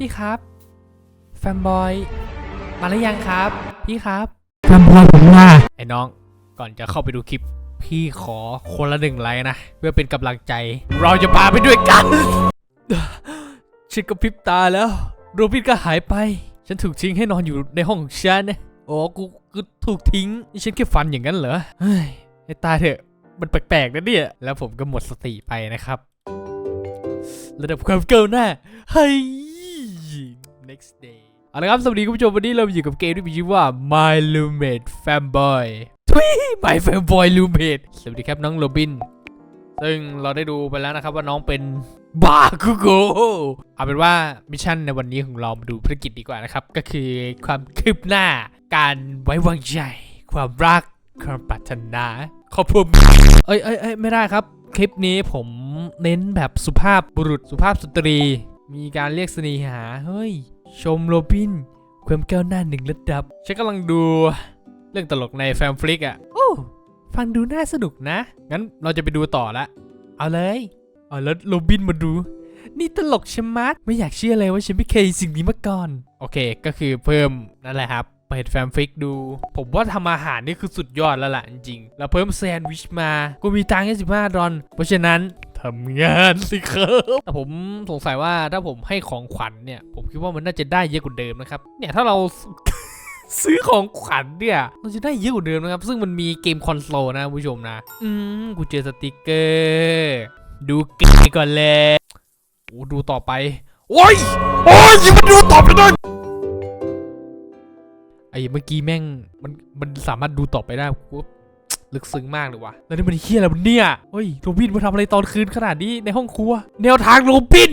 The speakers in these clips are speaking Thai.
พี่ครับแฟมบอยมาหรือยังครับ พี่ครับทำพอผมมาไอ้น้องก่อนจะเข้าไปดูคลิป พี่ขอคนละหนึ่งไลค์นะ เพื่อเป็นกำลังใจ เราจะพาไปด้วยกันฉันก็พริบตาแล้วโรบินก็หายไป ฉันถูกทิ้งให้นอนอยู่ในห้องของฉันนะโอ้กูกูถูกทิ้งนี่ฉันแค่ฝันอย่างนั้นเหรอเฮ้ยให้ตายเถอะมันแปลกๆนะเนี่ย แล้วผมก็หมดสติไปนะครับ ระดับความเกินหน้าเฮ้ย next day เอาละครับ สวัสดีคุณผู้ชมวันนี้เราอยู่กับเกมที่มีชื่อว่า My Roommate Fanboy ทุย My Fanboy Roommate สวัสดีครับน้องโรบิน ซึ่งเราได้ดูไปแล้วนะครับว่าน้องเป็นบาคุโกเอาเป็นว่ามิชชั่นในวันนี้ของเรามาดูภารกิจดีกว่านะครับ ก็คือความคืบหน้า การไว้วางใจ ความรัก ความปรารถนาครอบครัวเอ้ยเอ้ยเอ้ยไม่ได้ครับ คลิปนี้ผมเน้นแบบสุภาพบุรุษสุภาพสตรี มีการเรียกสนีหา เฮ้ย ชมโรบิน ความก้าวหน้าหนึ่งระดับ ฉันกำลังดูเรื่องตลกในแฟมฟลิกอะโอ้ ฟังดูน่าสนุกนะ งั้นเราจะไปดูต่อละ เอาเลย เอาแล้วโรบินมาดู นี่ตลกชะมัด ไม่อยากเชื่อเลยว่าฉันไม่เคยเห็นสิ่งนี้มาก่อน โอเค ก็คือเพิ่มนั่นแหละครับเปิดแฟมฟิกดู ผมว่าทำอาหารนี่คือสุดยอดแล้วล่ะจริงๆ แล้วเพิ่มแซนด์วิชมา กูมีตังค์แค่สิบห้าดอลเพราะฉะนั้น ทำงานสิครับแต่ผมสงสัยว่าถ้าผมให้ของขวัญเนี่ย ผมคิดว่ามันน่าจะได้เยอะกว่าเดิมนะครับ เนี่ยถ้าเราซื้อของขวัญเนี่ยเราจะได้เยอะกว่าเดิมนะครับ ซึ่งมันมีเกมคอนโซลนะคุณผู้ชมนะ อืมกูเจอสติกเกอร์ ดูเกมก่อนเลยโอ้ดูต่อไป โอ้ย โอ้ยยังมาดูต่อไปได้ไอ้เมื่อกี้แม่งมันมันสามารถดูต่อไปได้กู ลึกซึ้งมากเลยว่ะแล้วนี่มันเฮี้ยอะไรวะเนี่ยเฮ้ยโรบินมาทำอะไรตอนคืนขนาดนี้ในห้องครัว แนวทางโรบิน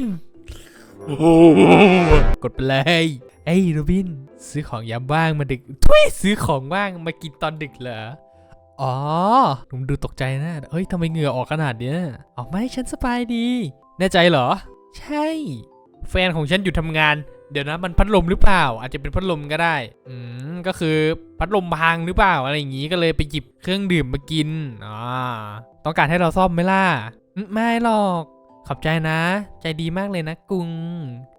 กดไปเลยเอ้ยโรบิน ซื้อของยามว่างมาดึกทุยซื้อของว่างมากินตอนดึกเหรออ๋อหนุ่มดูตกใจนะเฮ้ยทำไมเหงื่อออกขนาดเนี้ยออกไม่ฉันสบายดี แน่ใจเหรอ ใช่ แฟนของฉันหยุดทำงาน เดี๋ยวนะมันพัดลมหรือเปล่า อาจจะเป็นพัดลมก็ได้ อืมก็คือพัดลมพังหรือเปล่าอะไรอย่างงี้ก็เลยไปหยิบเครื่องดื่มมากินอ่าต้องการให้เราซ่อมไหมล่ะไม่หรอกขอบใจนะ ใจดีมากเลยนะกุง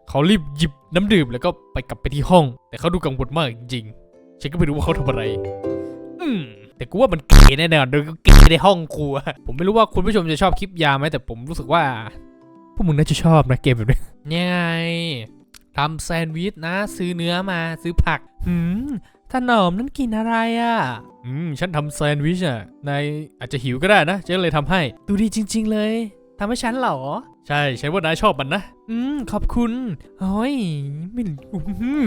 เขารีบหยิบน้ำดื่มแล้วก็ไปกลับไปที่ห้อง แต่เขาดูกังวลมากจริงๆฉันก็ไม่รู้ว่าเขาทำอะไร อืมแต่กูว่ามันเก๋แน่นอนโดยเก๋ในห้องครัว ผมไม่รู้ว่าคุณผู้ชมจะชอบคลิปยาวไหมแต่ผมรู้สึกว่าพวกมึงน่าจะชอบนะเกมแบบนี้ยังไง ทำแซนด์วิชนะ ซื้อเนื้อมาซื้อผัก หืมถนอมนั่นกินอะไรอะ อืม ฉันทำแซนด์วิชอะนายอาจจะหิวก็ได้นะฉันเลยทำให้ ดูดีจริง ๆ เลยทำให้ฉันเหรอ ใช่ฉันว่านายชอบมันนะ อืม ขอบคุณโอ้ยไม่อื้อหือ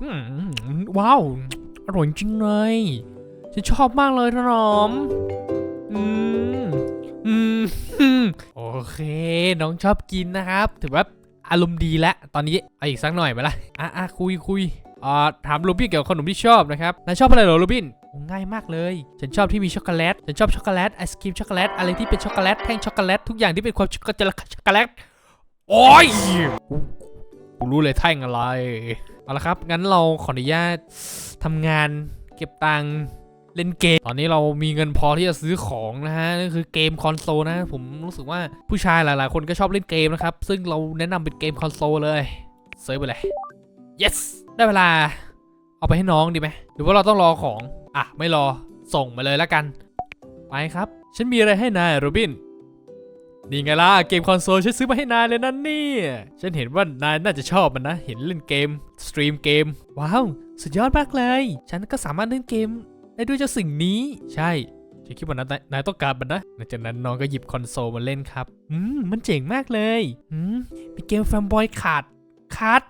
อืมว้าว อร่อยจริงเลย ฉันชอบมากเลยถนอม อืม อืมอืมโอเค น้องชอบกินนะครับ ถือว่า อารมณ์ดีแล้วตอนนี้เอาอีกสักหน่อยไปละอะอะคุยคุยอ่าถามโรบินเกี่ยวกับขนมที่ชอบนะครับนายชอบอะไรเหรอโรบินง่ายมากเลย ฉันชอบที่มีช็อกโกแลต ฉันชอบช็อกโกแลตไอศครีมช็อกโกแลตอะไรที่เป็นช็อกโกแลตแท่งช็อกโกแลตทุกอย่างที่เป็นความช็อกโกแลตช็อกโกแลตโอ้ยกูรู้เลยแท่งอะไรเอาละครับงั้นเราขออนุญาตทำงานเก็บตังค์ เล่นเกม ตอนนี้เรามีเงินพอที่จะซื้อของนะฮะนั่นคือเกมคอนโซลนะ ผมรู้สึกว่าผู้ชายหลายๆ คนก็ชอบเล่นเกมนะครับ ซึ่งเราแนะนำเป็นเกมคอนโซลเลยเซิร์ฟไปเลย yes ได้เวลา เอาไปให้น้องดีไหมหรือว่าเราต้องรอของ อะ ไม่รอส่งมาเลยแล้วกัน ไปครับ ฉันมีอะไรให้นายโรบินนี่ไงล่ะเกมคอนโซลฉันซื้อมาให้นายเลยนั่นนี่ฉันเห็นว่านายน่าจะชอบมันนะ เห็นเล่นเกมสตรีมเกม ว้าว สุดยอดมากเลย ฉันก็สามารถเล่นเกม ได้ด้วยเจ้าสิ่งนี้ ใช่ฉันคิดว่านายนายต้องการมันนะหลังจากนั้นน้องก็หยิบคอนโซลมาเล่นครับ อืม มันเจ๋งมากเลยอืมมีเกมแฟมบอยขาดขาด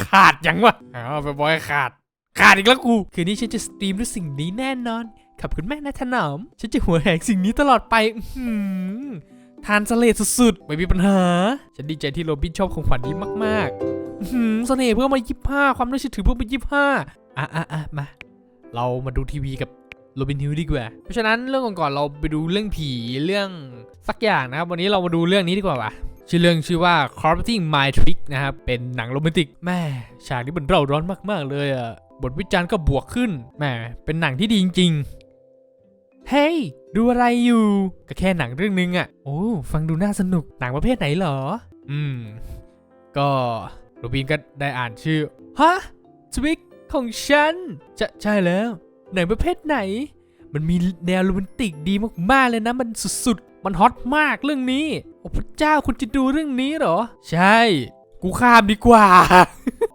ขาดยังวะอ้าแฟมบอยขาด ขาดอีกแล้วกู คืนนี้ฉันจะสตรีมด้วยสิ่งนี้แน่นอน ขอบคุณแม่นะถนอม ฉันจะหัวแหกสิ่งนี้ตลอดไปอื้อหือทานเสลดสุดๆ ไม่มีปัญหา ฉันดีใจที่โรบินชอบของขวัญนี้มากๆอื้อหือเสน่ห์เพิ่มมายี่ห้าความน่าเชื่อถือเพิ่มมายี่ห้าอะอะอะมา เรามาดูทีวีกับโรบินฮิวดีกว่า เพราะฉะนั้นเรื่องก่อนๆเราไปดูเรื่องผีเรื่องสักอย่างนะครับ วันนี้เรามาดูเรื่องนี้ดีกว่าว่ะชื่อเรื่องชื่อว่า Corrupting My Trick นะครับ เป็นหนังโรแมนติกแม่ฉากนี้มันเร่าร้อนมากๆเลยอะบทวิจารณ์ก็บวกขึ้นแม่เป็นหนังที่ดีจริงๆ เฮ้ย ดูอะไรอยู่ ก็แค่หนังเรื่องนึงอะโอ้ฟังดูน่าสนุกหนังประเภทไหนเหรอ อืม ก็โรบินก็ได้อ่านชื่อฮะทวิก ของฉัน จะใช่แล้วไหนประเภทไหน มันมีแนวโรแมนติกดีมากๆเลยนะ มันสุดๆ มันฮอตมากเรื่องนี้โอ้พระเจ้าคุณจะดูเรื่องนี้เหรอ ใช่ กูข้ามดีกว่า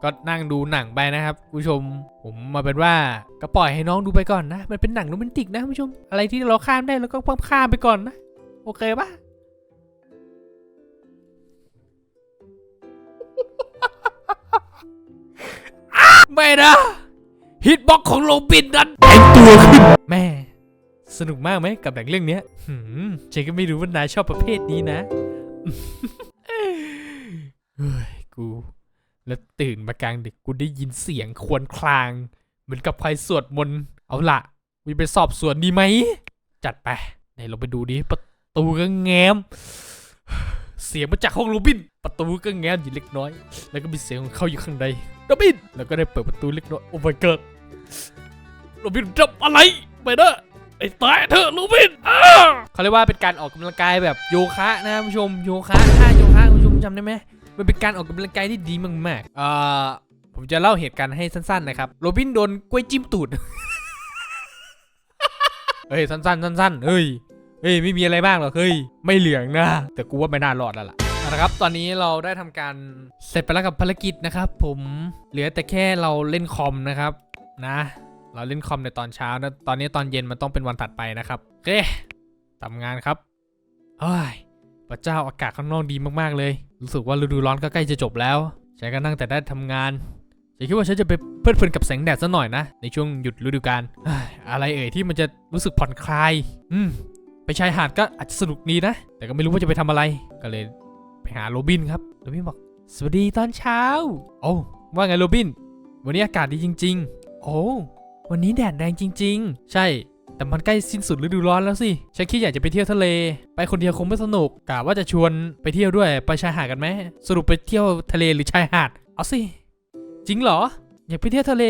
ก็นั่งดูหนังไปนะครับคุณผู้ชม ผมมาเป็นว่าก็ปล่อยให้น้องดูไปก่อนนะ มันเป็นหนังโรแมนติกนะคุณผู้ชม อะไรที่เราข้ามได้เราก็ข้ามไปก่อนนะ โอเคปะ ไม่นะฮิตบ็อกของโรบินนั้นแข็งตัวขึ้นแม่ สนุกมากไหมกับหนังเรื่องเนี้ยหืมฉันก็ไม่รู้ว่านายชอบประเภทนี้นะเฮ้ยกู แล้วตื่นมากลางดึกกูได้ยินเสียงครวรคลาง เหมือนกับใครสวดมนต์เอาละวิไปสอบสวนดีไหม จัดไปไหนเราไปดูดิประตูก็แง้ม เสียงมาจากห้องโรบิน ประตูก็แง้มอยู่เล็กน้อย แล้วก็มีเสียงของเขาอยู่ข้างในโรบินแล้วก็ได้เปิดประตูเล็กน้อยโอ้ my god โรบินจับอะไรไปเด้อไอ้ตายเถอะโรบินเขาเรียกว่าเป็นการออกกำลังกายแบบโยคะนะคุณผู้ชมโยคะท่าโยคะคุณผู้ชมจำได้ไหมมันเป็นการออกกำลังกายที่ดีมากๆเอ่อผมจะเล่าเหตุการณ์ให้สั้นๆนะครับโรบินโดนกล้วยจิ้มตูดเฮ้ยสั้นๆสั้นๆเฮ้ยเฮ้ยไม่มีอะไรบ้างหรอกเฮ้ยไม่เหลืองนะแต่กูว่าไม่น่ารอดแล้วล่ะ เอาละครับ ตอนนี้เราได้ทำการเสร็จไปแล้วกับภารกิจนะครับ ผมเหลือแต่แค่เราเล่นคอมนะครับนะ เราเล่นคอมในตอนเช้านะตอนนี้ตอนเย็นมันต้องเป็นวันถัดไปนะครับโอเคทำงานครับเฮ้ยพระเจ้าอากาศข้างนอกดีมากๆเลย รู้สึกว่าฤดูร้อนก็ใกล้จะจบแล้วฉันก็นั่งแต่ได้ทำงานฉันคิดว่าฉันจะไปเพลิดเพลินกับแสงแดดซะหน่อยนะ ในช่วงหยุดฤดูกาลเฮ้อะไรเอ่ยที่มันจะรู้สึกผ่อนคลาย อืมไปชายหาดก็อาจจะสนุกดีนะ แต่ก็ไม่รู้ว่าจะไปทำอะไร ก็เลย หาโรบินครับโรบินบอกสวัสดีตอนเช้า โอ้ว่าไงโรบิน วันนี้อากาศดีจริง ๆ โอ้วันนี้แดดแรงจริง ๆ ใช่ แต่มันใกล้สิ้นสุดฤดูร้อนแล้วสิฉันคิดอยากจะไปเที่ยวทะเล ไปคนเดียวคงไม่สนุกกะว่าจะชวนไปเที่ยวด้วยไปชายหาดกันไหมสรุปไปเที่ยวทะเลหรือชายหาดเอาสิจริงเหรอ อยากไปเที่ยวทะเล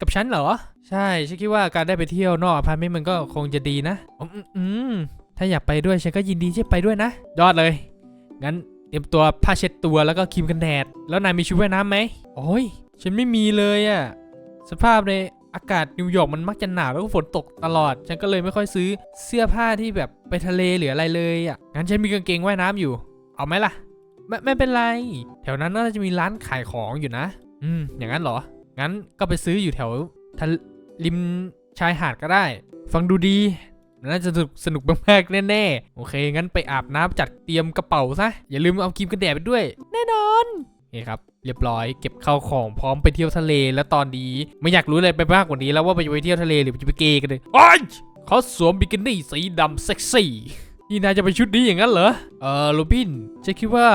กับฉันเหรอ ใช่ฉันคิดว่าการได้ไปเที่ยวนอกอพาร์ตเมนต์มันก็คงจะดีนะอืมถ้าอยากไปด้วยฉันก็ยินดีที่ไปด้วยนะยอดเลย งั้น เตรียมตัวผ้าเช็ดตัวแล้วก็ครีมกันแดด แล้วนายมีชุดว่ายน้ำไหมโอ้ย ฉันไม่มีเลยอะสภาพในอากาศนิวยอร์กมันมักจะหนาวแล้วก็ฝนตกตลอด ฉันก็เลยไม่ค่อยซื้อเสื้อผ้าที่แบบไปทะเลหรืออะไรเลยอะงั้นฉันมีกางเกงว่ายน้ำอยู่ เอาไหมล่ะ ไม่ไม่เป็นไร แถวนั้นน่าจะมีร้านขายของอยู่นะ อืม อย่างนั้นเหรอ งั้นก็ไปซื้ออยู่แถวทะริมชายหาดก็ได้ ฟังดูดี น่าจะสนุกสนุกมากๆแน่ๆ โอเค งั้นไปอาบน้ำจัดเตรียมกระเป๋าซะ อย่าลืมเอาครีมกันแดดไปด้วย แน่นอนนี่ครับ เรียบร้อยเก็บข้าวของพร้อมไปเที่ยวทะเลแล้วตอนนี้ไม่อยากรู้อะไรไปมากกว่านี้แล้วว่าไปจะไปเที่ยวทะเลหรือจะไปเกย์กันเลยโอ้ยเขาสวมบิกินี่สีดำเซ็กซี่นี่นายจะไปชุดนี้อย่างนั้นเหรอ เออโรบินฉันคิดว่า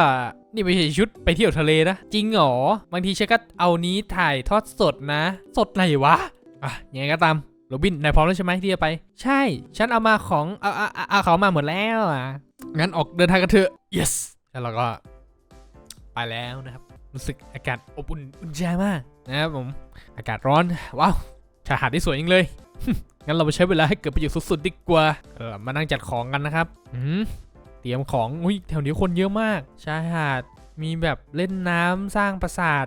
นี่ไม่ใช่ชุดไปเที่ยวทะเลนะ จริงเหรอบางทีฉันก็เอานี้ถ่ายทอดสดนะ สดไหนวะ อะยังไงก็ตาม โรบินนายพร้อมแล้วใช่ไหมที่จะไป ใช่ ฉันเอามาของเอาเอาเอาเขามาหมดแล้วอะงั้นออกเดินทางกันเถอะ yes แล้วเราก็ไปแล้วนะครับ รู้สึกอากาศอบอุ่นอุ่นใจมากนะครับผมอากาศร้อนว้าวชายหาดที่สวยจริงเลยงั้นเราไปใช้เวลาให้เกิดประโยชน์สุดๆดีกว่าเออมานั่งจัดของกันนะครับอืมเตรียมของอุ้ยแถวนี้คนเยอะมากชายหาดมีแบบเล่นน้ำสร้างปราสาท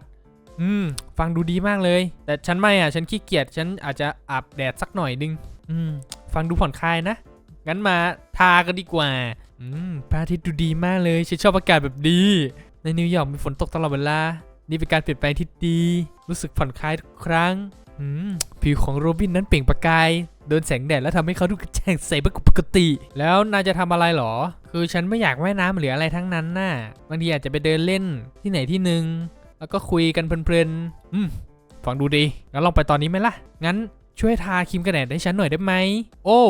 อืม ฟังดูดีมากเลย แต่ฉันไม่อะ ฉันขี้เกียจ ฉันอาจจะอาบแดดสักหน่อยนึง อืม ฟังดูผ่อนคลายนะ งั้นมาทากันดีกว่า อืม พระอาทิตย์ดูดีมากเลย ฉันชอบอากาศแบบดี ในนิวยอร์กมีฝนตกตลอดเวลา นี่เป็นการเปลี่ยนแปลงที่ดี รู้สึกผ่อนคลายทุกครั้ง อืม ผิวของโรบินนั้นเปล่งประกาย โดนแสงแดดแล้วทำให้เขาดูกระจ่างใสปกติ แล้วนายจะทำอะไรหรอ คือฉันไม่อยากว่ายน้ำหรืออะไรทั้งนั้นน่ะ บางทีอาจจะไปเดินเล่นที่ไหนที่หนึ่ง แล้วก็คุยกันเพลินๆอืมฟังดูดี งั้นลองไปตอนนี้ไหมล่ะ งั้นช่วยทาครีมกันแดดให้ฉันหน่อยได้ไหม โอ้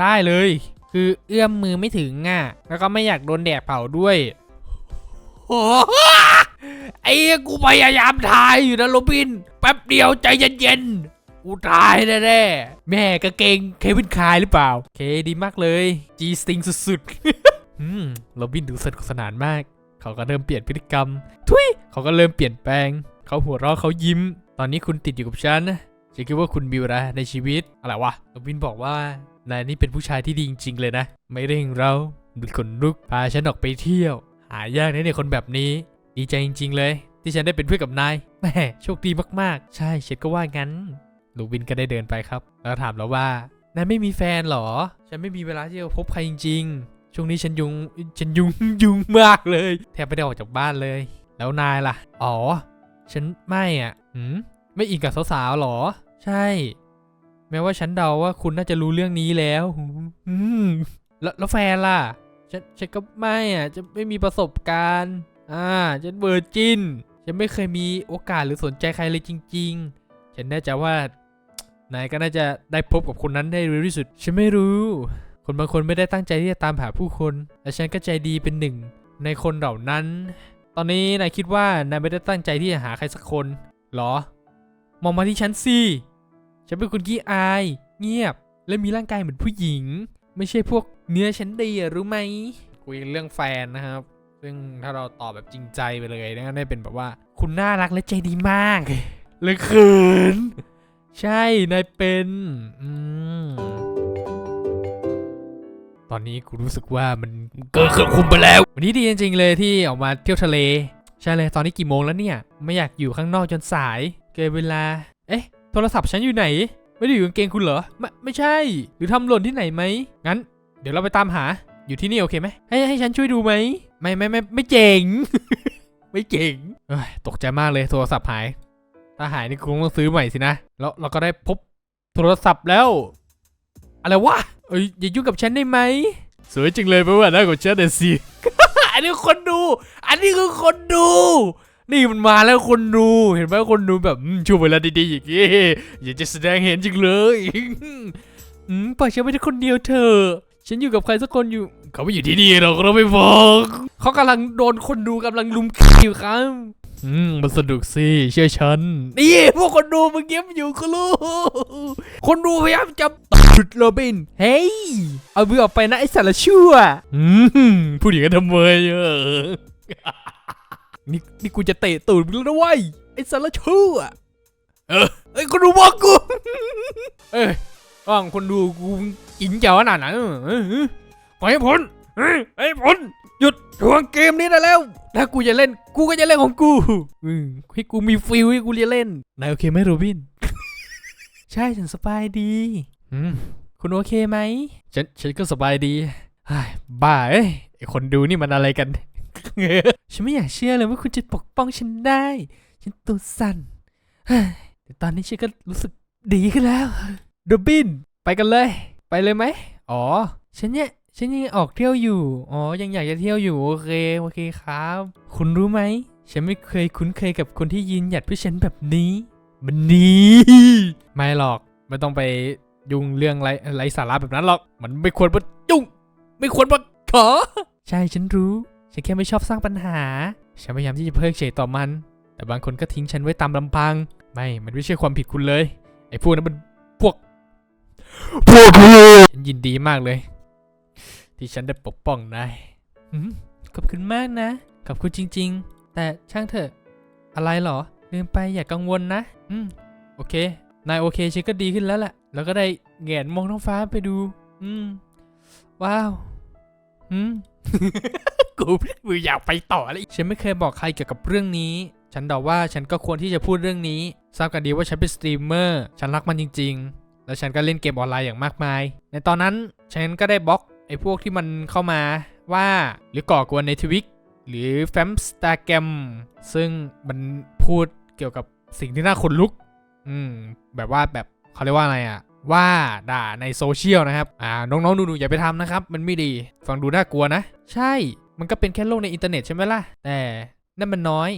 ได้เลย คือเอื้อมมือไม่ถึงอะ แล้วก็ไม่อยากโดนแดดเผาด้วยโอ้ไอ้กูพยายามทายอยู่นะโรบิน แป๊บเดียวใจเย็นๆ กูตายแน่ๆแม่กระเกงเควินคายหรือเปล่า เคดีมากเลย จีสติงสุดๆ อืมโรบินดูสนุกสนานมาก เขาก็เริ่มเปลี่ยนพฤติกรรม ทุยเขาก็เริ่มเปลี่ยนแปลง เขาหัวเราะเขายิ้ม ตอนนี้คุณติดอยู่กับฉันนะฉันคิดว่าคุณมีเวลาในชีวิต อะไรวะโรบินบอกว่านายนี่เป็นผู้ชายที่ดีจริง ๆ เลยนะ ไม่เร่งเราดูขนลุก พาฉันออกไปเที่ยว หายากนะเนี่ยคนแบบนี้ ดีใจจริง ๆ เลย ที่ฉันได้เป็นเพื่อนกับนายแหมโชคดีมากๆ ใช่ฉันก็ว่างั้นลูบินก็ได้เดินไปครับ แล้วถามแล้วว่านายไม่มีแฟนหรอ ฉันไม่มีเวลาที่จะพบใครจริง ช่วงนี้ฉันยุงฉันยุงยุงมากเลย แทบไม่ได้ออกจากบ้านเลย แล้วนายล่ะ อ๋อ ฉันไม่อะหืมไม่อินกับสาวๆหรอ ใช่ แม้ว่าฉันเดาว่าคุณน่าจะรู้เรื่องนี้แล้ว อืมแล้วแล้วแฟนล่ะ ฉันฉันก็ไม่อะจะไม่มีประสบการณ์ อ่า ฉันเวอร์จินฉันไม่เคยมีโอกาสหรือสนใจใครเลยจริง ๆ ฉันแน่ใจว่านายก็น่าจะได้พบกับคนนั้นได้เร็วที่สุด ฉันไม่รู้ คนบางคนไม่ได้ตั้งใจที่จะตามหาผู้คนแต่ฉันก็ใจดีเป็นหนึ่ง ในคนเหล่านั้น ตอนนี้นายคิดว่านายไม่ได้ตั้งใจที่จะหาใครสักคนเหรอ มองมาที่ฉันสิฉันเป็นคนขี้อาย เงียบ และมีร่างกายเหมือนผู้หญิง ไม่ใช่พวกเนื้อชั้นดีรู้ไหมคุยเรื่องแฟนนะครับ ซึ่งถ้าเราตอบแบบจริงใจไปเลยนะได้เป็นแบบว่า คุณน่ารักและใจดีมากเลยเขินใช่นายเป็น อืม ตอนนี้กูรู้สึกว่ามันเกินเครื่องคุมไปแล้ว วันนี้ดีจริงๆเลยที่ออกมาเที่ยวทะเล ใช่เลยตอนนี้กี่โมงแล้วเนี่ย ไม่อยากอยู่ข้างนอกจนสาย เกินเวลา เอ๊ะ โทรศัพท์ฉันอยู่ไหน ไม่ได้อยู่กางเกงคุณเหรอ ไม่ไม่ใช่ หรือทำหล่นที่ไหนไหมงั้น เดี๋ยวเราไปตามหาอยู่ที่นี่โอเคไหมให้ให้ฉันช่วยดูไหมไม่ไม่ไม่ไม่เจ๋ง ไม่เจ๋งเอ้ยตกใจมากเลยโทรศัพท์หาย ถ้าหายนี่คงต้องซื้อใหม่สินะ แล้วเราก็ได้พบโทรศัพท์แล้ว อะไรวะเอ้ยอย่ายุ่งกับฉันได้ไหมสวยจริงเลยเพราะว่าหน้าของฉันเดสิอันนี้คนดู อันนี้คือคนดู นี่มันมาแล้วคนดู เห็นไหมคนดูแบบอืมช่วงเวลาดีๆอย่างงี้อยากจะแสดงเห็นจริงเลยอืมปล่อยฉันไปที่คนเดียวเถอะฉันอยู่กับใครสักคนอยู่ เขาไม่อยู่ที่นี่หรอกเราไม่บอกเขากำลังโดนคนดูกำลังลุมอยู่ครับ อืมมันสนุกสิเชื่อฉัน นี่พวกคนดูมึงเงียบอยู่ก็รู้ คนดูพยายามจับตุดโรบิน เฮ้ย เอามือออกไปนะไอ้สารชั่ว อืมพูดอย่างนั้นทำไมเออนี่นี่กูจะเตะตูดมึงแล้วนะเว้ยไอ้สารชั่ว เออไอ้ยคนดูบอกกู เอ้ยว่างคนดูกูอินเจ้าขนาดนั้นเออปล่อยให้พ้นเฮ้ย ไอ้พ้นหยุดทวงเกมนี้ได้แล้ว ถ้ากูจะเล่น กูก็จะเล่นของกูอืมให้กูมีฟิลให้กูจะเล่นนายโอเคไหมโรบิน ใช่ฉันสบายดีอืมคุณโอเคไหมฉันฉันก็สบายดีเฮ้บ้าเอ้ยคนดูนี่มันอะไรกันฉันไม่อยากเชื่อเลยว่าคุณจะปกป้องฉันได้ ฉันตัวสั่นเฮ้แต่ตอนนี้ฉันก็รู้สึกดีขึ้นแล้วโรบิน ไปกันเลย ไปเลยไหม อ๋อ ฉันเนี่ย ฉันยังออกเที่ยวอยู่ อ๋อ ยังอยากจะเที่ยวอยู่ โอเค โอเคครับ คุณรู้ไหม ฉันไม่เคยคุ้นเคยกับคนที่ยืนหยัดเพื่อฉันแบบนี้มันนี้ ไม่หรอก ไม่ต้องไปยุ่งเรื่องไรไรสาระแบบนั้นหรอก มันไม่ควรมายุ่ง ไม่ควรมาขอ ใช่ ฉันรู้ ฉันแค่ไม่ชอบสร้างปัญหา ฉันพยายามที่จะเพิกเฉยต่อมัน แต่บางคนก็ทิ้งฉันไว้ตามลำพัง ไม่ มันไม่ใช่ความผิดคุณเลย ไอ้พวกนั้นมันพวก พวกฉันยินดีมากเลย ที่ฉันได้ปกป้องนายขอบคุณมากนะ ขอบคุณจริง ๆ แต่ช่างเถอะ อะไรหรอ ลืมไปอย่ากังวลนะ อืม โอเค นายโอเคฉันก็ดีขึ้นแล้วแหละ แล้วก็ได้แหงนมองท้องฟ้าไปดู อืม ว้าว อืม กูมืออยากไปต่อเลย ฉันไม่เคยบอกใครเกี่ยวกับเรื่องนี้ ฉันเดาว่าฉันก็ควรที่จะพูดเรื่องนี้ ทราบกันดีว่าฉันเป็นสตรีมเมอร์ ฉันรักมันจริง ๆ แล้วฉันก็เล่นเกมออนไลน์อย่างมากมาย ในตอนนั้นฉันก็ได้บล็อก ไอ้พวกที่มันเข้ามาว่าหรือก่อกวนในทวิกหรือแฟมสตาแกรมซึ่งมันพูดเกี่ยวกับสิ่งที่น่าขนลุก อืม แบบว่าแบบเขาเรียกว่าอะไรอะว่าด่าในโซเชียลนะครับ อ่า น้องๆหนูๆอย่าไปทำนะครับ มันไม่ดี ฟังดูน่ากลัวนะ ใช่ มันก็เป็นแค่โลกในอินเทอร์เน็ตใช่ไหมล่ะ แต่นั่นมันน้อย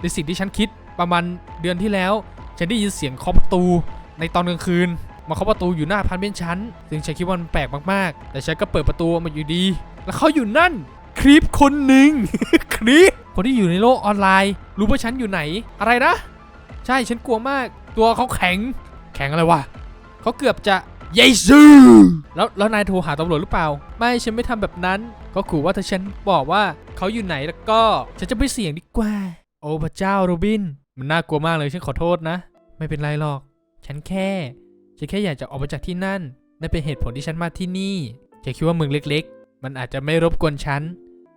ในสิ่งที่ฉันคิดประมาณเดือนที่แล้ว ฉันได้ยินเสียงเคาะประตูในตอนกลางคืน มาเคาะประตูอยู่หน้าพาร์ตเมนต์ฉันซึ่งฉันคิดว่ามันแปลกมากๆ แต่ฉันก็เปิดประตูออกมาอยู่ดี แล้วเขาอยู่นั่นคลิปคนหนึ่งคลิปคนที่อยู่ในโลกออนไลน์ รู้ว่าฉันอยู่ไหนอะไรนะ ใช่ฉันกลัวมาก ตัวเขาแข็ง แข็งอะไรวะเขาเกือบจะเยซูแล้วแล้วนายโทรหาตำรวจหรือเปล่า ไม่ฉันไม่ทำแบบนั้นเขาขู่ว่าถ้าฉันบอกว่าเขาอยู่ไหนแล้วก็ฉันจะไม่เสี่ยงดีกว่า โอ้พระเจ้าโรบิน มันน่ากลัวมากเลยฉันขอโทษนะ ไม่เป็นไรหรอก ฉันแค่ ฉันแค่อยากจะออกมาจากที่นั่นนั่นเป็นเหตุผลที่ฉันมาที่นี่ฉันคิดว่าเมืองเล็ก ๆ มันอาจจะไม่รบกวนฉัน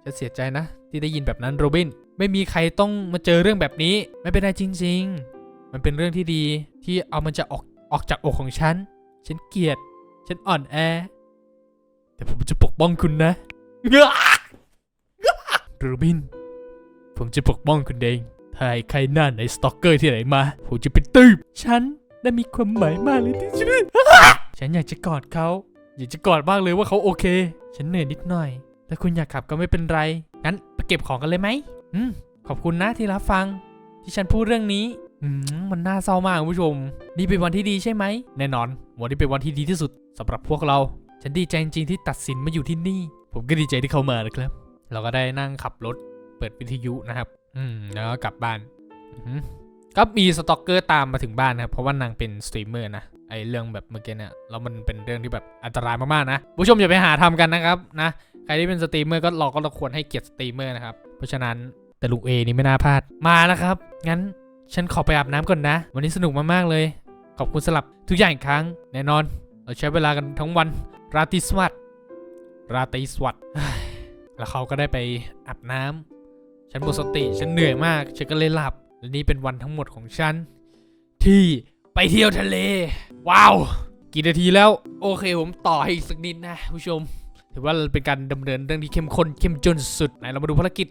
ฉันเสียใจนะ ที่ได้ยินแบบนั้นโรบิน ไม่มีใครต้องมาเจอเรื่องแบบนี้ ไม่เป็นไรจริง ๆ มันเป็นเรื่องที่ดีที่เอามันจะออกออกจากอกของฉัน ฉันเกลียด ฉันอ่อนแอ แต่ผมจะปกป้องคุณนะโรบิน ผมจะปกป้องคุณเองถ้าให้ใครหน้าไหนสตอกเกอร์ที่ไหนมา ผมจะไปตืบฉัน ได้มีความหมายมากเลยที่ชีวิตฉันอยากจะกอดเขา อยากจะกอดบ้างเลยว่าเขาโอเค ฉันเหนื่อยนิดหน่อยถ้าคุณอยากกลับก็ไม่เป็นไร งั้นไปเก็บของกันเลยไหมอืม ขอบคุณนะที่รับฟัง ที่ฉันพูดเรื่องนี้ อืม มันน่าเศร้ามากคุณผู้ชม นี่เป็นวันที่ดีใช่ไหม แน่นอน วันนี้เป็นวันที่ดีที่สุดสำหรับพวกเรา ฉันดีใจจริงๆที่ตัดสินมาอยู่ที่นี่ ผมก็ดีใจที่เขามานะครับ เราก็ได้นั่งขับรถ เปิดวิทยุนะครับ อืม แล้วก็กลับบ้าน อื ก็มีสต็อกเกอร์ตามมาถึงบ้านนะครับเพราะว่านางเป็นสตรีมเมอร์นะไอเรื่องแบบเมื่อกี้เนี่ยแล้วมันเป็นเรื่องที่แบบอันตรายมากๆนะผู้ชมอย่าไปหาทำกันนะครับนะใครที่เป็นสตรีมเมอร์ก็เราก็ควรให้เกียรติสตรีมเมอร์นะครับเพราะฉะนั้นแต่ลุงเอนี่ไม่น่าพลาดมาแล้วครับ งั้นฉันขอไปอาบน้ำก่อนนะ วันนี้สนุกมากๆเลย ขอบคุณสำหรับทุกอย่างอีกครั้ง แน่นอน เราใช้เวลากันทั้งวัน ราตรีสวัสดิ์ราตรีสวัสดิ์แล้วเขาก็ได้ไปอาบน้ำฉันหมดสติฉันเหนื่อยมากฉันก็เลยหลับ และนี่เป็นวันทั้งหมดของฉัน ที่ไปเที่ยวทะเล ว้าว กี่นาทีแล้ว โอเคผมต่อให้อีกสักนิดนะผู้ชม ถือว่าเป็นการดำเนินเรื่องที่เข้มข้นเข้มจนสุดไหนเรามาดูภารกิจ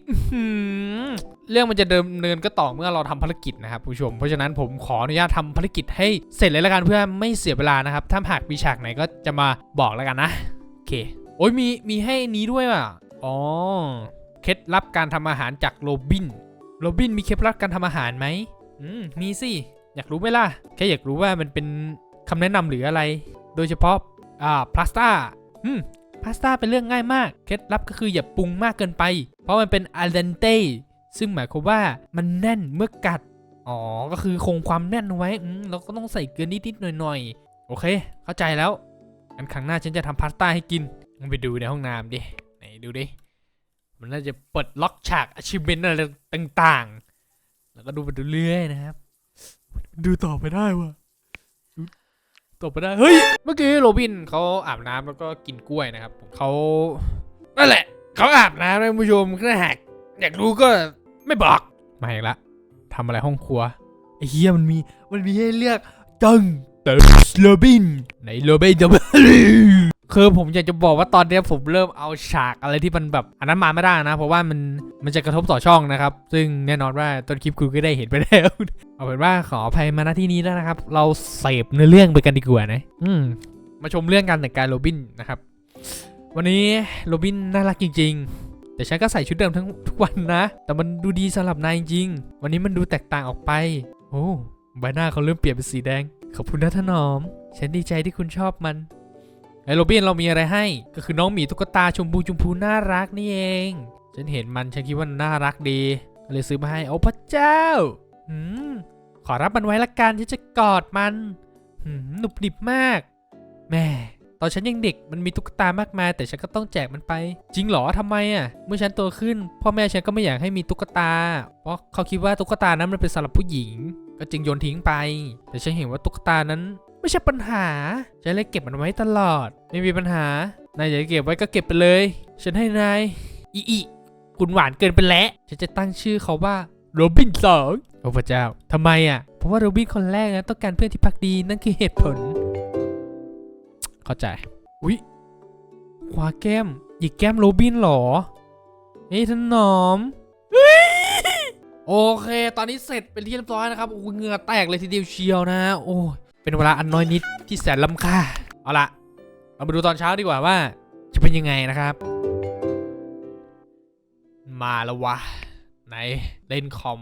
เรื่องมันจะดำเนินก็ต่อเมื่อเราทำภารกิจนะครับผู้ชม เพราะฉะนั้นผมขออนุญาตทำภารกิจให้เสร็จเลยละกันเพื่อไม่เสียเวลานะครับ ถ้าหากมีฉากไหนก็จะมาบอกแล้วกันนะโอเค โอ้ยมีมีให้นี้ด้วยว่ะอ๋อเคล็ดลับการทำอาหารจากโรบิน โรบินมีเคล็ดลับการทำอาหารไหมอืมมีสิอยากรู้ไหมล่ะ แค่อยากรู้ว่ามันเป็นคำแนะนำหรืออะไร โดยเฉพาะอ่าพาสต้าอืมพาสต้าเป็นเรื่องง่ายมาก เคล็ดลับก็คืออย่าปรุงมากเกินไป เพราะมันเป็นอัลเดนเต้ซึ่งหมายความว่ามันแน่นเมื่อกัด อ๋อ ก็คือคงความแน่นไว้อืมเราก็ต้องใส่เกลือนิดๆหน่อยๆ โอเค เข้าใจแล้วงั้นครั้งหน้าฉันจะทำพาสต้าให้กินมึงไปดูในห้องน้ำดิ ไหนดูดิ มันน่าจะเปิดล็อกฉาก achievement อะไรต่างๆ แล้วก็ดูไปเรื่อยๆนะครับ ดูต่อไปได้วะต่อไปได้ เฮ้ย เมื่อกี้โรบินเขาอาบน้ำแล้วก็กินกล้วยนะครับเขานั่นแหละ เขาอาบน้ำนะคุณผู้ชมถ้าหากอยากรู้ก็ไม่บอก มาอีกละทำอะไรห้องครัวไอ้เฮียมันมีมันมีให้เลือกจังแต่โรบินไหนโรบินจะ คือผมอยากจะบอกว่าตอนนี้ผมเริ่มเอาฉากอะไรที่มันแบบอันนั้นมาไม่ได้นะ เพราะว่ามันมันจะกระทบต่อช่องนะครับ ซึ่งแน่นอนว่าต้นคลิปคุณก็ได้เห็นไปแล้วเอาเป็นว่าขออภัยมาณที่นี้แล้วนะครับ เราเสพเนื้อเรื่องไปกันดีกว่านะ อืมมาชมเรื่องการแต่งกายโรบินนะครับ วันนี้โรบินน่ารักจริง ๆ แต่ฉันก็ใส่ชุดเดิมทั้งทุกวันนะ แต่มันดูดีสำหรับนายจริง วันนี้มันดูแตกต่างออกไป โอ้ใบหน้าเขาเริ่มเปลี่ยนเป็นสีแดงขอบคุณนะถนอม ฉันดีใจที่คุณชอบมัน ไอ้โรบินเรามีอะไรให้ ก็คือน้องหมีตุ๊กตาชมพูชมพูน่ารักนี่เอง ฉันเห็นมันฉันคิดว่าน่ารักดีก็เลยซื้อมาให้โอ้พระเจ้าหืมขอรับมันไว้ละกันที่จะกอดมันหืมหนุบหนิบมากแม่ตอนฉันยังเด็กมันมีตุ๊กตามากมาย แต่ฉันก็ต้องแจกมันไป จริงเหรอทำไมอะ เมื่อฉันโตขึ้น พ่อแม่ฉันก็ไม่อยากให้มีตุ๊กตา เพราะเขาคิดว่าตุ๊กตานั้นมันเป็นสำหรับผู้หญิง ก็จึงโยนทิ้งไป แต่ฉันเห็นว่าตุ๊กตานั้น ไม่ใช่ปัญหา ฉันเลยเก็บมันไว้ตลอด ไม่มีปัญหา นายอยากจะเก็บไว้ก็เก็บไปเลย ฉันให้นาย อีอีคุณหวานเกินไปแล้ว ฉันจะตั้งชื่อเขาว่าโรบินสองโอ้พระเจ้าทำไมอะ เพราะว่าโรบินคนแรกนะต้องการเพื่อนที่พักดีนั่นคือเหตุผล เข้าใจ อุ๊ยขวาแก้ม หยิกแก้มโรบินหรอเฮ้ยท่านหนอม โอเค ตอนนี้เสร็จเป็นที่เรียบร้อยนะครับโอ้เหงื่อแตกเลยทีเดียวเชียวนะ โอ้ เป็นเวลาอันน้อยนิดที่แสนล้ำค่า เอาละเรามาดูตอนเช้าดีกว่าว่า จะเป็นยังไงนะครับ มาแล้ววะ ไหนเล่นคอม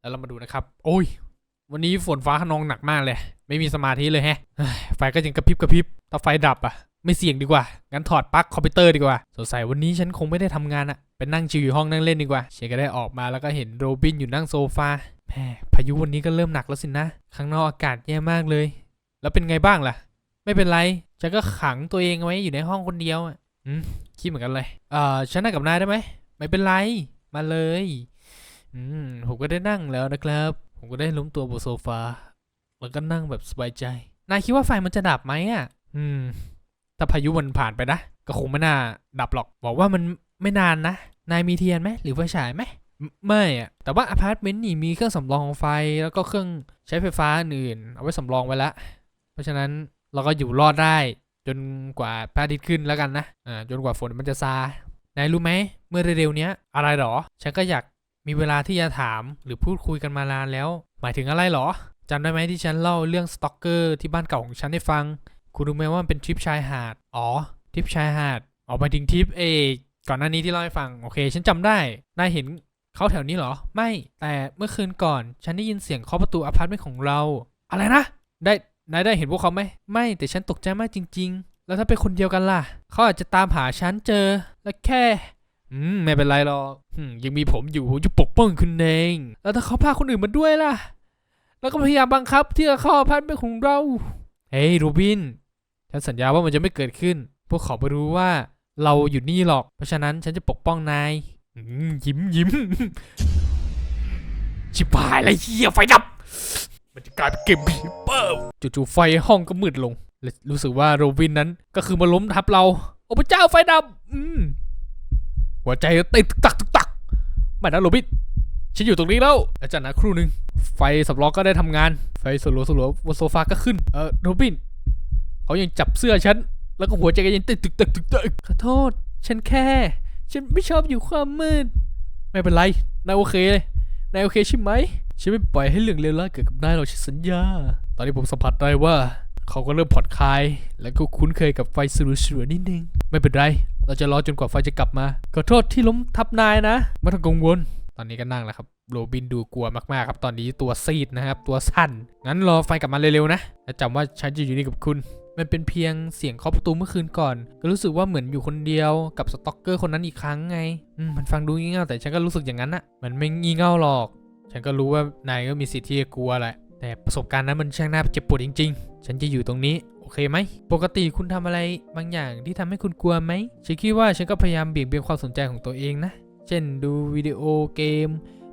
แล้วเรามาดูนะครับ โอ้ย วันนี้ฝนฟ้าขนองหนักมากเลย ไม่มีสมาธิเลยแฮะ ไฟก็ยังกระพริบกระพริบถ้าไฟดับอะไม่เสี่ยงดีกว่า งั้นถอดปลั๊กคอมพิวเตอร์ดีกว่า สงสัยวันนี้ฉันคงไม่ได้ทำงานอะไปนั่งชิวอยู่ห้องนั่งเล่นดีกว่า เชก็ได้ออกมาแล้วก็เห็นโรบินอยู่นั่งโซฟา แหมพายุวันนี้ก็เริ่มหนักแล้วสินะ ข้างนอกอากาศแย่มากเลย แล้วเป็นไงบ้างล่ะ ไม่เป็นไรฉันก็ขังตัวเองไว้อยู่ในห้องคนเดียวอะอืมคิดเหมือนกันเลย เอ่อฉันนั่งกับนายได้ไหม ไม่เป็นไร มาเลย อืม ผมก็ได้นั่งแล้วนะครับ ผมก็ได้ล้มตัวบนโซฟา แล้วก็นั่งแบบสบายใจ นายคิดว่าไฟมันจะดับไหมอะ อืม ถ้าพายุมันผ่านไปนะ ก็คงไม่น่าดับหรอก บอกว่ามันไม่นานนะ นายมีเทียนไหมหรือไฟฉายไหม ไม่อะแต่ว่าอพาร์ตเมนต์นี่มีเครื่องสำรองไฟแล้วก็เครื่องใช้ไฟฟ้าอื่น เอาไว้สำรองไว้ละ เพราะฉะนั้นเราก็อยู่รอดได้ จนกว่าพระอาทิตย์ขึ้นแล้วกันนะ อ่า จนกว่าฝนมันจะซา นายรู้ไหม เมื่อเร็วๆเนี้ย อะไรหรอ ฉันก็อยากมีเวลาที่จะถามหรือพูดคุยกันมานานแล้ว หมายถึงอะไรหรอจำได้ไหมที่ฉันเล่าเรื่องสต็อกเกอร์ที่บ้านเก่าของฉันให้ฟัง คุณรู้ไหมว่ามันเป็นทริปชายหาด อ๋อ ทริปชายหาด ออกมาถึงทริปเอก่อนหน้านี้ที่เล่าให้ฟัง โอเค ฉันจำได้ นายเห็น เขาแถวนี้เหรอ ไม่แต่เมื่อคืนก่อน ฉันได้ยินเสียงเคาะประตูอพาร์ตเมนต์ของเรา อะไรนะ ได้นายได้เห็นพวกเขาไหมไม่แต่ฉันตกใจมากจริง ๆ แล้วถ้าเป็นคนเดียวกันล่ะ เขาอาจจะตามหาฉันเจอ และแค่ อืมไม่เป็นไรหรอกยังมีผมอยู่ผมจะปกป้องคุณเอง แล้วถ้าเขาพาคนอื่นมาด้วยล่ะ แล้วก็พยายามบังคับที่จะเข้าอพาร์ตเมนต์ของเรา เฮ้ยโรบิน ฉันสัญญาว่ามันจะไม่เกิดขึ้น พวกเขาไม่รู้ว่าเราอยู่นี่หรอก เพราะฉะนั้นฉันจะปกป้องนาย ยิ้มยิ้มชิบหายแล้วเฮียไฟดับ มันจะกลายเป็นเกมผีเปิบจู่ๆไฟห้องก็มืดลง และรู้สึกว่าโรบินนั้นก็คือมาล้มทับเรา โอ้พระเจ้าไฟดับ อืมหัวใจเต้นตึกตักตึกตักไม่นะโรบินฉันอยู่ตรงนี้แล้วแล้วจากนั้นครู่หนึ่งไฟสำรองก็ได้ทำงาน ไฟสลัวสลัวบนโซฟาก็ขึ้น เออโรบิน เขายังจับเสื้อฉัน แล้วก็หัวใจก็ยังเต้นตึกตึกตึกตึกขอโทษ ฉันแค่ ฉันไม่ชอบอยู่ความมืด ไม่เป็นไร นายโอเคเลย นายโอเคใช่ไหม ฉันไม่ปล่อยให้เรื่องเลวร้ายเกิดกับนายหรอกฉันสัญญา ตอนนี้ผมสัมผัสได้ว่า เขาก็เริ่มผ่อนคลาย และก็คุ้นเคยกับไฟสลัวๆนิดนึง ไม่เป็นไร เราจะรอจนกว่าไฟจะกลับมา ขอโทษที่ล้มทับนายนะ ไม่ต้องกังวล ตอนนี้ก็นั่งแล้วครับ โรบินดูกลัวมากๆครับ ตอนนี้ตัวซีดนะครับ ตัวสั่น งั้นรอไฟกลับมาเร็วๆนะและจำว่าฉันจะอยู่นี่กับคุณ มันเป็นเพียงเสียงเคาะประตูเมื่อคืนก่อน ก็รู้สึกว่าเหมือนอยู่คนเดียวกับสต็อกเกอร์คนนั้นอีกครั้งไงมมันฟังดูงี่เง่าแต่ฉันก็รู้สึกอย่างนั้นอะมันไม่งี่เง่าหรอก ฉันก็รู้ว่านายก็มีสิทธิ์ที่จะกลัวแหละ แต่ประสบการณ์นั้นมันช่างน่าเจ็บปวดจริง ๆ ฉันจะอยู่ตรงนี้โอเคไหม ปกติคุณทำอะไรบางอย่างที่ทำให้คุณกลัวไหม ฉันคิดว่าฉันก็พยายามเบี่ยงเบนความสนใจของตัวเองนะ เช่นดูวิดีโอเกม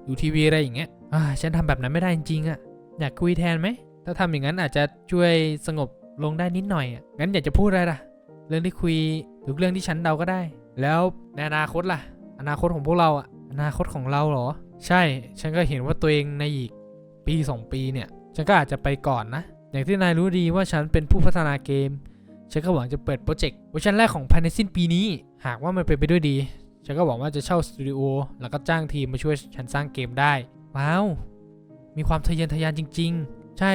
ดูทีวีอะไรอย่างเงี้ย อ่า ฉันทำแบบนั้นไม่ได้จริงๆอะอยากคุยแทนไหม ถ้าทำอย่างนั้นอาจจะช่วยสงบ ลงได้นิดหน่อยอะงั้นอยากจะพูดอะไรล่ะ เรื่องที่คุยหรือเรื่องที่ฉันเดาก็ได้ แล้วในอนาคตล่ะ อนาคตของพวกเราอะอนาคตของเราเหรอ ใช่ฉันก็เห็นว่าตัวเองในอีกปี2ปีเนี่ย ฉันก็อาจจะไปก่อนนะ อย่างที่นายรู้ดีว่าฉันเป็นผู้พัฒนาเกม ฉันก็หวังจะเปิดโปรเจกต์เวอร์ชันแรกของภายในสิ้นปีนี้ หากว่ามันเป็นไปด้วยดี ฉันก็หวังว่าจะเช่าสตูดิโอแล้วก็จ้างทีมมาช่วยฉันสร้างเกมได้ ว้าว มีความทะเยอทะยานจริง ๆ ใช่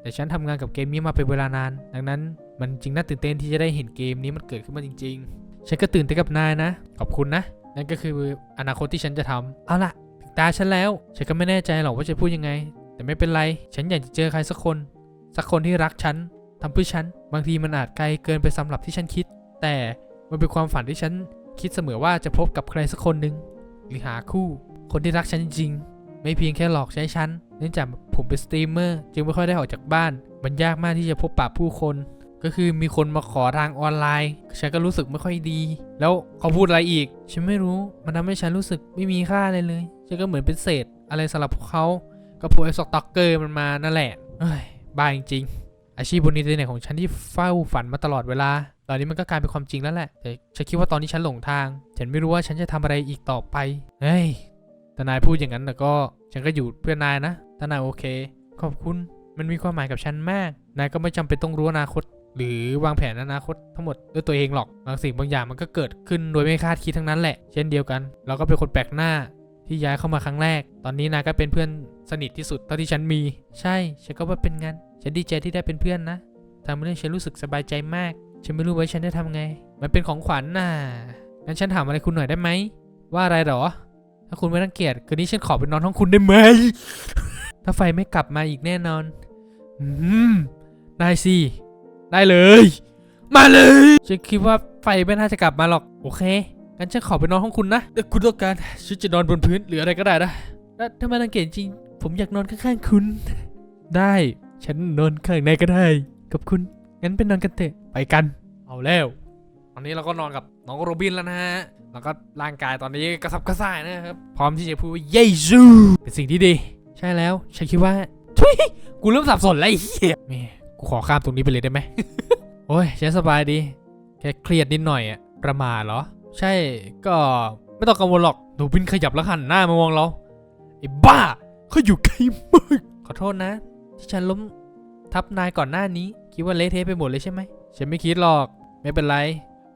แต่ฉันทำงานกับเกมนี้มาเป็นเวลานาน ดังนั้นมันจริงน่าตื่นเต้นที่จะได้เห็นเกมนี้มันเกิดขึ้นมาจริง ๆ ฉันก็ตื่นเต้นกับนายนะ ขอบคุณนะ นั่นก็คืออนาคตที่ฉันจะทำเอาล่ะ ถึงตาฉันแล้ว ฉันก็ไม่แน่ใจหรอกว่าจะพูดยังไง แต่ไม่เป็นไร ฉันอยากจะเจอใครสักคน สักคนที่รักฉันทำเพื่อฉัน บางทีมันอาจไกลเกินไปสำหรับที่ฉันคิด แต่มันเป็นความฝันที่ฉันคิดเสมอว่าจะพบกับใครสักคนหนึ่งหรือหาคู่ คนที่รักฉันจริง ไม่เพียงแค่หลอกใช้ฉันเนื่องจากผมเป็นสตรีมเมอร์จึงไม่ค่อยได้ออกจากบ้าน มันยากมากที่จะพบปะผู้คน ก็คือมีคนมาขอทางออนไลน์ ฉันก็รู้สึกไม่ค่อยดี แล้วเขาพูดอะไรอีก ฉันไม่รู้ มันทำให้ฉันรู้สึกไม่มีค่าอะไรเลย ฉันก็เหมือนเป็นเศษ อะไรสำหรับพวกเขาก็พวกไอ้สต็อกเกอร์มันมานั่นแหละเอ้ยบ้าจริงๆอาชีพบนอินเทอร์เน็ตของฉันที่เฝ้าฝันมาตลอดเวลา ตอนนี้มันก็กลายเป็นความจริงแล้วแหละ แต่ฉันคิดว่าตอนนี้ฉันหลงทาง ฉันไม่รู้ว่าฉันจะทำอะไรอีกต่อไป เฮ้ย แตนายพูดอย่างนั้นแต่ก็ฉันก็อยู่เพื่อนายนะ ถ้านายโอเค ขอบคุณ มันมีความหมายกับฉันมาก นายก็ไม่จำเป็นต้องรู้อนาคต หรือวางแผนอนาคตทั้งหมดด้วยตัวเองหรอก บางสิ่งบางอย่างมันก็เกิดขึ้นโดยไม่คาดคิดทั้งนั้นแหละ เช่นเดียวกัน เราก็เป็นคนแปลกหน้าที่ย้ายเข้ามาครั้งแรก ตอนนี้นายก็เป็นเพื่อนสนิทที่สุดเท่าที่ฉันมี ใช่ ฉันก็ว่าเป็นงั้น ฉันดีใจที่ได้เป็นเพื่อนนะทำให้ฉันรู้สึกสบายใจมาก ฉันไม่รู้ว่าฉันจะทำไง มันเป็นของขวัญน่ะงั้นฉันถามอะไรคุณหน่อยได้ไหม ว่าอะไรหรอ ถ้าคุณไม่รังเกียจคืนนี้ฉันขอไปนอนห้องคุณได้ไหม ถ้าไฟไม่กลับมาอีกแน่นอน อืม ได้สิ ได้เลย มาเลย ฉันคิดว่าไฟไม่น่าจะกลับมาหรอก โอเค งั้นฉันขอไปนอนห้องคุณนะถ้าคุณต้องการฉันจะนอนบนพื้นหรืออะไรก็ได้นะถ้าไม่รังเกียจจริง ผมอยากนอนข้างๆคุณ ได้ ฉันนอนข้างในก็ได้ กับคุณ งั้นเป็นนอนกันเถอะ ไปกัน เอาแล้ว ตอนนี้เราก็นอนกับน้องโรบินแล้วนะฮะ แล้วก็ร่างกายตอนนี้กระสับกระส่ายนะครับ พร้อมที่จะพูดว่าเยซูเป็นสิ่งที่ดี ใช่แล้ว ฉันคิดว่าทุยกูเริ่มสับสนแล้วไอ้เหี้ยแม่กูขอข้ามตรงนี้ไปเลยได้ไหม โอ้ยฉันสบายดี แค่เครียดนิดหน่อยอะประมาทเหรอ ใช่ก็ไม่ต้องกังวลหรอกโรบินขยับแล้วหันหน้ามามองเราไอ้บ้าเขาอยู่ใกล้มากขอโทษนะ ที่ฉันล้มทับนายก่อนหน้านี้ คิดว่าเละเทะไปหมดเลยใช่ไหม ฉันไม่คิดหรอก ไม่เป็นไร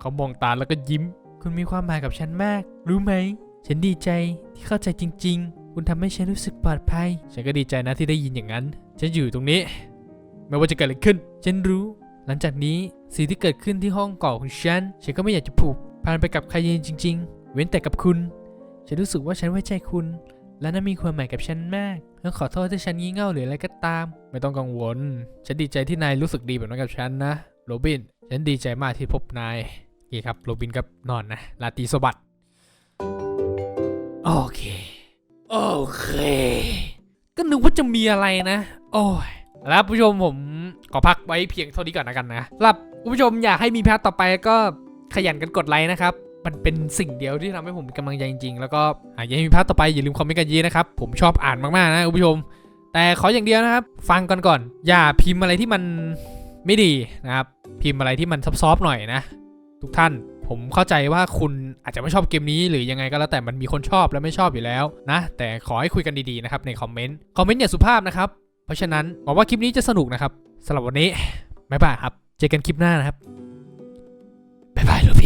เขามองตาแล้วก็ยิ้ม คุณมีความหมายกับฉันมาก รู้ไหม ฉันดีใจที่เข้าใจจริง ๆ คุณทำให้ฉันรู้สึกปลอดภัย ฉันก็ดีใจนะที่ได้ยินอย่างนั้น ฉันอยู่ตรงนี้ ไม่ว่าจะเกิดอะไรขึ้น ฉันรู้ หลังจากนี้สิ่งที่เกิดขึ้นที่ห้องเก่าของฉัน ฉันก็ไม่อยากจะผูกพันไปกับใครจริง ๆ เว้นแต่กับคุณ ฉันรู้สึกว่าฉันไว้ใจคุณ และนั่นมีความหมายกับฉันมากและขอโทษที่ฉันงี่เง่าหรืออะไรก็ตาม ไม่ต้องกังวล ฉันดีใจที่นายรู้สึกดีแบบนั้นกับฉันนะ โรบิน ฉันดีใจมากที่พบนาย นี่ครับโรบินก็นอนนะลาตีสวัสดิ์โอเค โอเค ก็นึกว่าจะมีอะไรนะ โอ้ยแล้วผู้ชมผมขอพักไว้เพียงเท่านี้ก่อนนะกันนะสำหรับผู้ชมอยากให้มีพาร์ทต่อไปก็ขยันกันกดไลค์นะครับ มันเป็นสิ่งเดียวที่ทำให้ผมมีกำลังใจจริงๆ แล้วก็อยากให้มีพาร์ทต่อไปอย่าลืมคอมเมนต์กันเยอะนะครับ ผมชอบอ่านมากๆนะผู้ชม แต่ขออย่างเดียวนะครับ ฟังกันก่อน อย่าพิมพ์อะไรที่มันไม่ดีนะครับ พิมพ์อะไรที่มันซอฟๆหน่อยนะ ทุกท่าน ผมเข้าใจว่าคุณอาจจะไม่ชอบเกมนี้หรือยังไงก็แล้วแต่มันมีคนชอบและไม่ชอบอยู่แล้วนะ แต่ขอให้คุยกันดีๆนะครับในคอมเมนต์คอมเมนต์อย่าสุภาพนะครับ เพราะฉะนั้นหวังว่าคลิปนี้จะสนุกนะครับสำหรับวันนี้บ๊ายบาครับ เจอกันคลิปหน้านะครับบ๊ายบายลูก